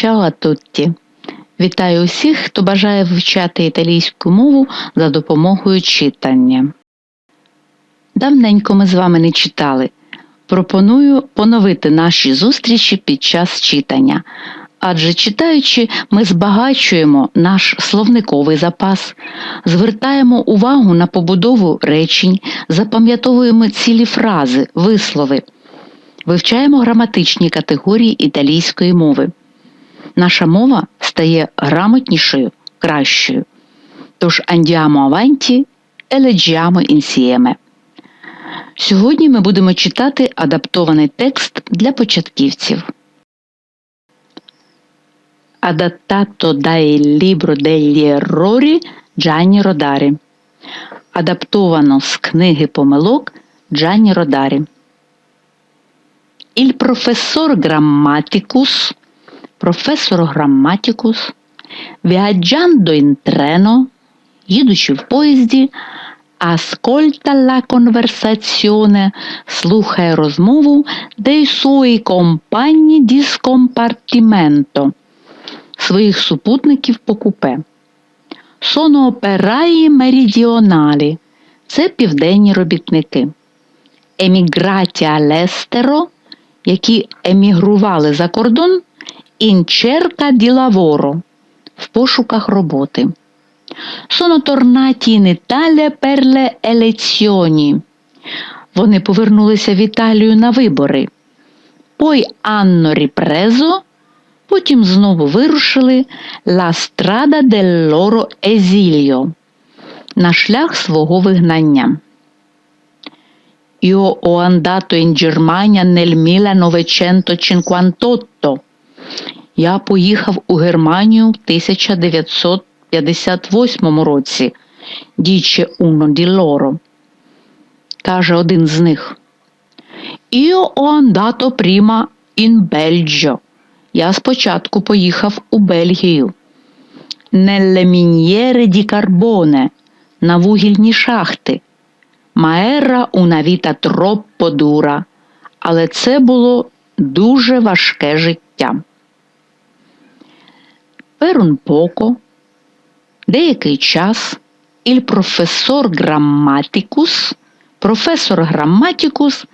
Чао тутті! Вітаю усіх, хто бажає вивчати італійську мову за допомогою читання. Давненько ми з вами не читали. Пропоную поновити наші зустрічі під час читання. Адже читаючи, ми збагачуємо наш словниковий запас, звертаємо увагу на побудову речень, запам'ятовуємо цілі фрази, вислови, вивчаємо граматичні категорії італійської мови. Наша мова стає грамотнішою, кращою. Тож avanti e leggiamo insieme. Сьогодні ми будемо читати адаптований текст для початківців. Adattato dal libro degli errori Джанні Родарі. Адаптовано з книги помилок Джанні Родарі. Il professor Grammaticus, професор Грамматикус, viaggiando in їдучи в поїзді, ascolta la conversazione, слухає розмову dei suoi compagni di своїх супутників по купе. Sono operai meridionali – це південні робітники. Еміграті all'estero, які емігрували за кордон, di lavoro – в пошуках роботи. Sono tornati in Italia per le elezioni. Вони повернулися в Італію на вибори. Poi hanno ripreso, потім знову вирушили la strada del loro esilio на шлях свого вигнання. Io ho andato in Germania nel 1958. Я поїхав у Германію в 1958 році. Діче uno di loro. Каже один з них. Ho andato prima in Belgio. Я спочатку поїхав у Бельгію. Nelle miniere di carbone на вугільні шахти. Маера vita troppo dura. Але це було дуже важке життя. Poco, деякий час, Grammaticus, професор Грамматикус,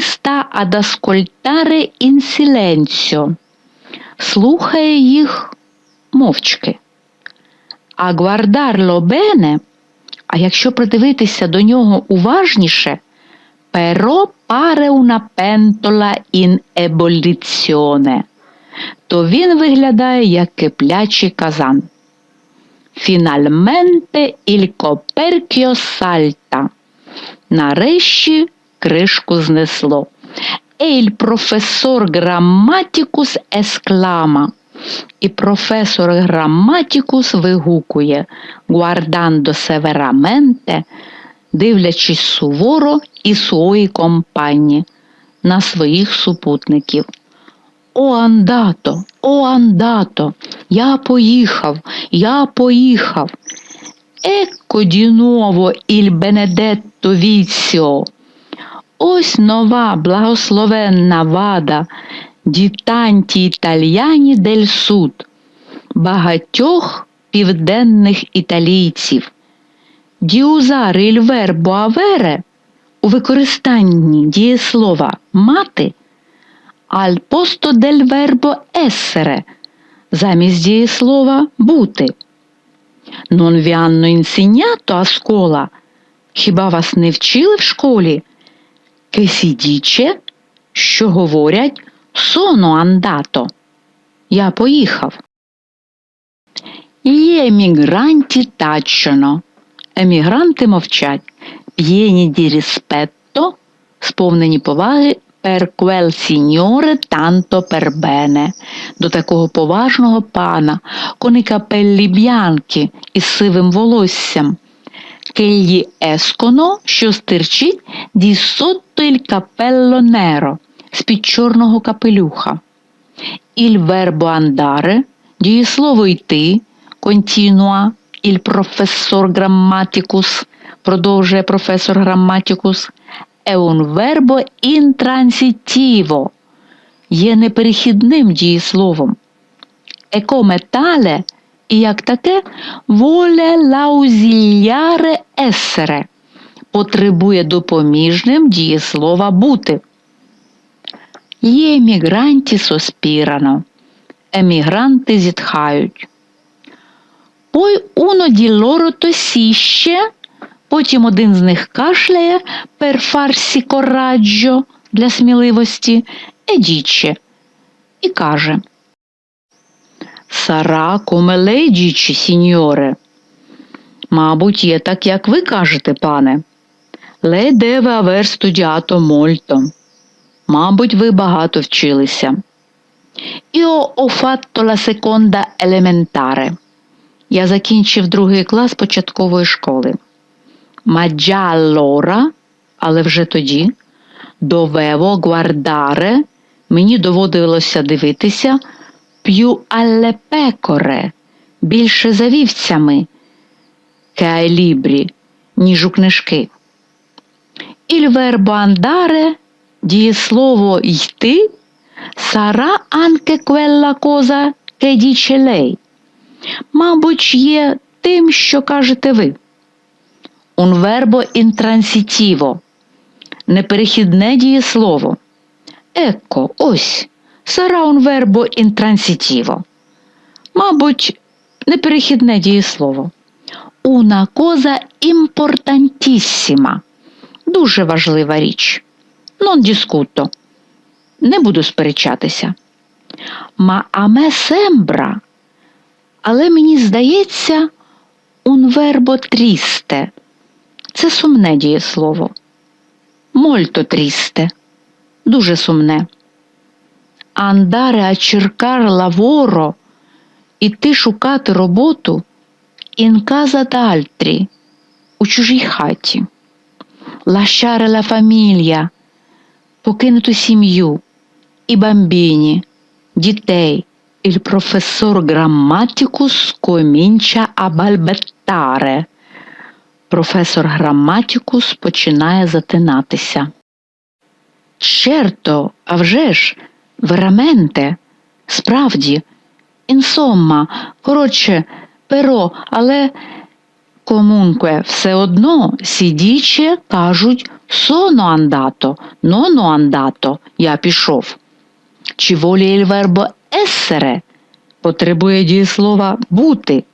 sta ad ascoltare in silenzio, слухає їх мовчки. А guardarlo bene, а якщо придивитися до нього уважніше, pare una pentola in ebollizione, то він виглядає як киплячий казан. Finalmente il coperchio salta. Нарешті кришку знесло. Il professor Grammaticus esclama. І професор Грамматікус вигукує, guardando severamente, дивлячись суворо і свої компанії на своїх супутників. О, андато, о, андато, я поїхав, я поїхав. Екко ді nuovo il benedetto vizio. Ось нова благословенна вада ді танті італіяні дель суд, багатьох південних італійців. Діузари verbo avere у використанні дієслова мати al posto del verbo essere замість дієслова бути. Non vi hanno insegnato a scuola. Хіба вас не вчили в школі? Che si dice, що говорять sono andato. Я поїхав. Gli emigranti tacciono. Емігранти мовчать. Di rispetto, сповнені поваги per quel signore tanto per bene, до такого поважного пана, i capelli bianchi із сивим волоссям, che gli escono, що стирчить di sotto il cappello з-під чорного капелюха. Il verbo andare, дієслово йти, continua il professor grammaticus, продовжує професор Грамматикус, è un verbo intransitivo, є неперехідним дієсловом. e come tale, і як таке воле лаузільяре есере потребує допоміжним дієслова бути. Є емігранті соспірано. Емігранти зітхають. Пой уно ді лоро тосіще, потім один з них кашляє пер фарсі кораджо для сміливості, едіче, і каже Сара коме дічі, сіньоре. Мабуть, є так, як ви кажете, пане. Ле деве авер студіато мольто. Мабуть, ви багато вчилися. Io ho fatto la seconda elementare. Я закінчив другий клас початкової школи. Allora, але вже тоді, dovevo guardare, мені доводилося дивитися più alle pecore, більше за вівцями, libri, ніж у книжки. Andare, дієслово йти, quella cosa che dice lei. Мабуть, є тим, що кажете ви. Un verbo intransitivo – неперехідне дієслово. Екко, ось, sarà un verbo intransitivo. Мабуть, неперехідне дієслово. Una cosa importantissima – дуже важлива річ. Non discuto. Не буду сперечатися. A me sembra, але мені здається, un verbo triste. Це сумне дієслово. Molto triste. Дуже сумне. A cercare lavoro – іти шукати роботу casa d'altri – у чужій хаті. Lasciare la famiglia – покинути сім'ю і бамбіні, дітей. Professor Grammaticus comincia a balbettare. Професор Граматікус починає затинатися. Черто, а вже ж, вераменте, справді, інсомма, коротше, перо, але комункве все одно сідіче кажуть соно андато, ноно андато, я пішов. Чи волі il verbo потребує дієслова бути.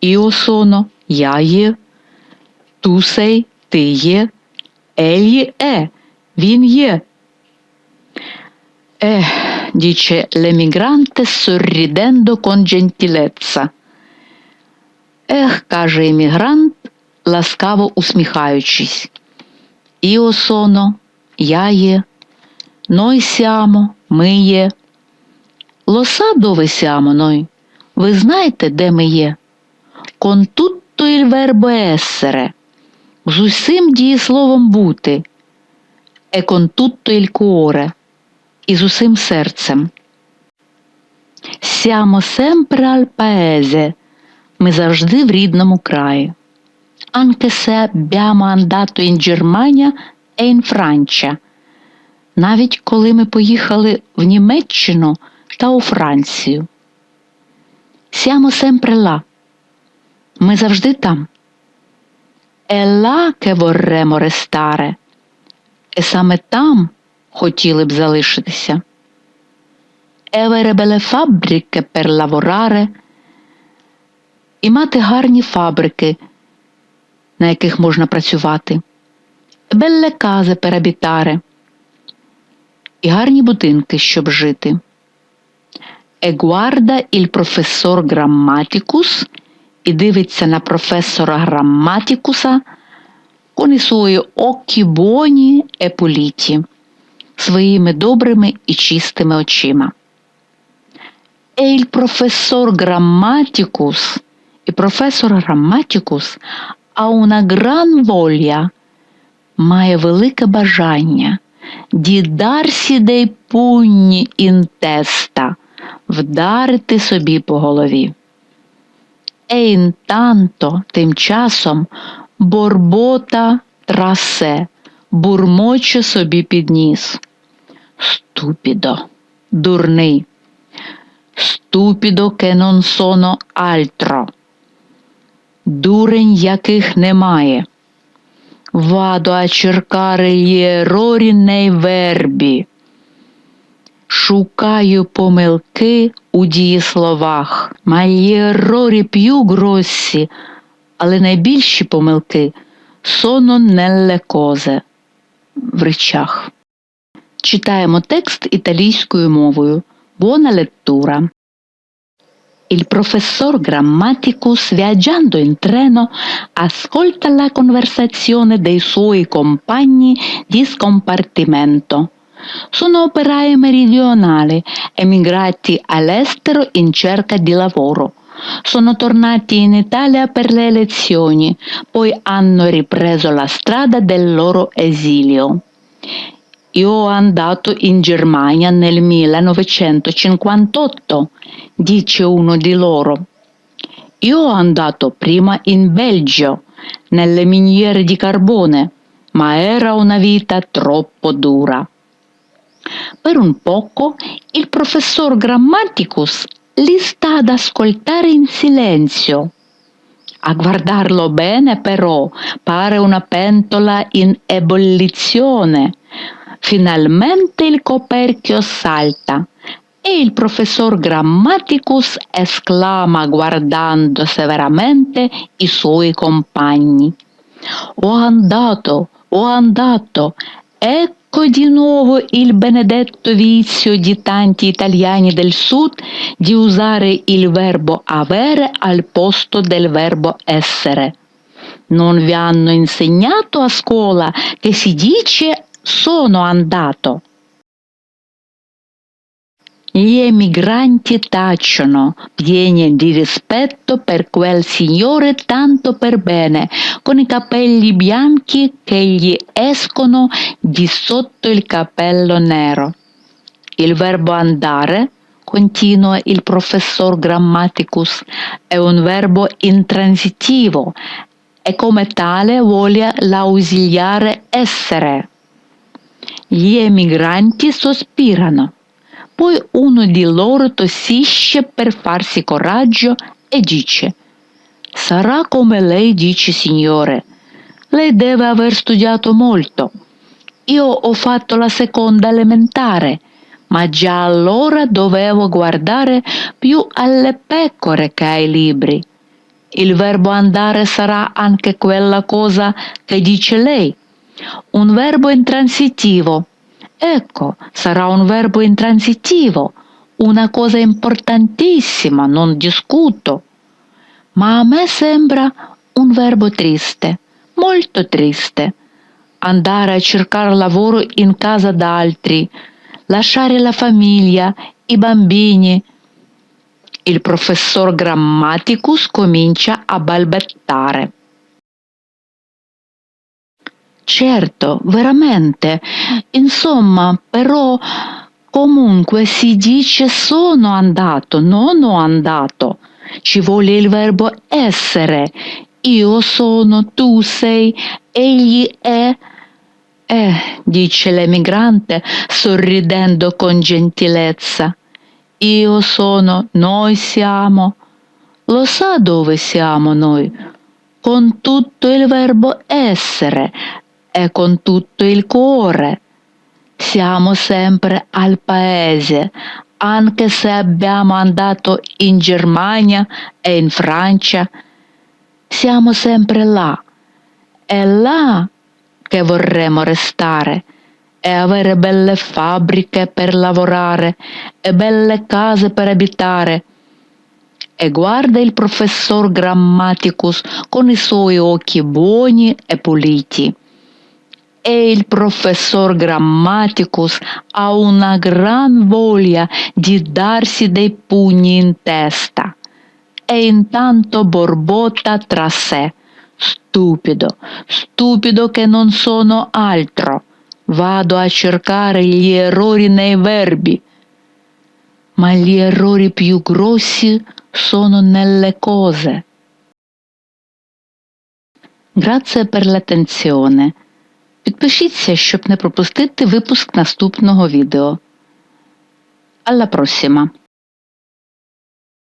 Іо соно, я є, ту сей, ти є, егli е, він є. Ех, dice l'emigrante sorridendo con gentilezza. Ех, каже емігрант, ласкаво усміхаючись. Іо соно, я є, ной сямо, ми є. Лоса дове сямо ной. Ви знаєте, де ми є? Tutto il verbo essere. З усім дієсловом бути. Con tutto il. І з усім серцем. Siamo sempre al paese. Ми завжди в рідному краї. Anche se abbiamo andato in Germania e in Francia. Навіть коли ми поїхали в Німеччину та у Францію. Siamo sempre là. Ми завжди там. Là che vorremmo restare. І саме там хотіли б залишитися. Belle fabbriche per lavorare і мати гарні фабрики, на яких можна працювати, case per abitare і гарні будинки, щоб жити. E guarda il professor і дивиться на професора Грамматікуса occhi buoni e puliti, своїми добрими і чистими очима. Il professor Grammaticus і професор Грамматікус una gran має велике бажання darsi dei pugni вдарити собі по голові. Intanto, тим часом, борбота трасе, бурмоче собі підніс. Ступідо, дурний. non sono altro. Дурень яких немає. Cercare gli errori nei verbi. Шукаю помилки у дієсловах. Errori più grossi, але найбільші помилки sono nelle cose. В речах. Читаємо текст італійською мовою. Buona lettura. Il professor Grammaticus, viaggiando in treno, ascolta la conversazione dei suoi compagni di scompartimento. Sono operai meridionali, emigrati all'estero in cerca di lavoro. Sono tornati in Italia per le elezioni, poi hanno ripreso la strada del loro esilio. Io andato in Germania nel 1958, dice uno di loro. Io ho andato prima in Belgio, nelle miniere di carbone, ma era una vita troppo dura. Per un poco il professor Grammaticus li sta ad ascoltare in silenzio. A guardarlo bene però pare una pentola in ebollizione. Finalmente il coperchio salta e il professor Grammaticus esclama guardando severamente i suoi compagni. Ho andato, ho andato, ecco di nuovo il benedetto vizio di tanti italiani del sud di usare il verbo avere al posto del verbo essere. Non vi hanno insegnato a scuola che si dice sono andato. Gli emigranti tacciono, pieni di rispetto per quel signore tanto per bene, con i capelli bianchi che gli escono di sotto il cappello nero. Il verbo andare, continua il professor Grammaticus, è un verbo intransitivo e come tale vuole l'ausiliare essere. Gli emigranti sospirano. Poi uno di loro tossisce per farsi coraggio e dice Sarà come lei dice, signore. Lei deve aver studiato molto. Io ho fatto la seconda elementare, ma già allora dovevo guardare più alle pecore che ai libri. Il verbo andare sarà anche quella cosa che dice lei, un verbo intransitivo Ecco, sarà un verbo intransitivo, una cosa importantissima, non discuto. Ma a me sembra un verbo triste, molto triste. Andare a cercare lavoro in casa d'altri, lasciare la famiglia, i bambini. Il professor Grammaticus comincia a balbettare. Certo, veramente. Insomma, però comunque si dice sono andato, non ho andato. Ci vuole il verbo essere. Io sono, tu sei, egli è. Eh, dice l'emigrante sorridendo con gentilezza. Io sono, noi siamo. Lo sa dove siamo noi? Con tutto il verbo essere, e con tutto il cuore. Siamo sempre al paese, anche se abbiamo andato in Germania e in Francia. Siamo sempre là. È là che vorremmo restare e avere belle fabbriche per lavorare e belle case per abitare. E guarda il professor Grammaticus con i suoi occhi buoni e puliti e il professor Grammaticus ha una gran voglia di darsi dei pugni in testa e intanto borbotta tra sé. Stupido, stupido che non sono altro. Vado a cercare gli errori nei verbi. Ma gli errori più grossi sono nelle cose. Grazie per l'attenzione. Підпишіться, щоб не пропустити випуск наступного відео. Alla prossima!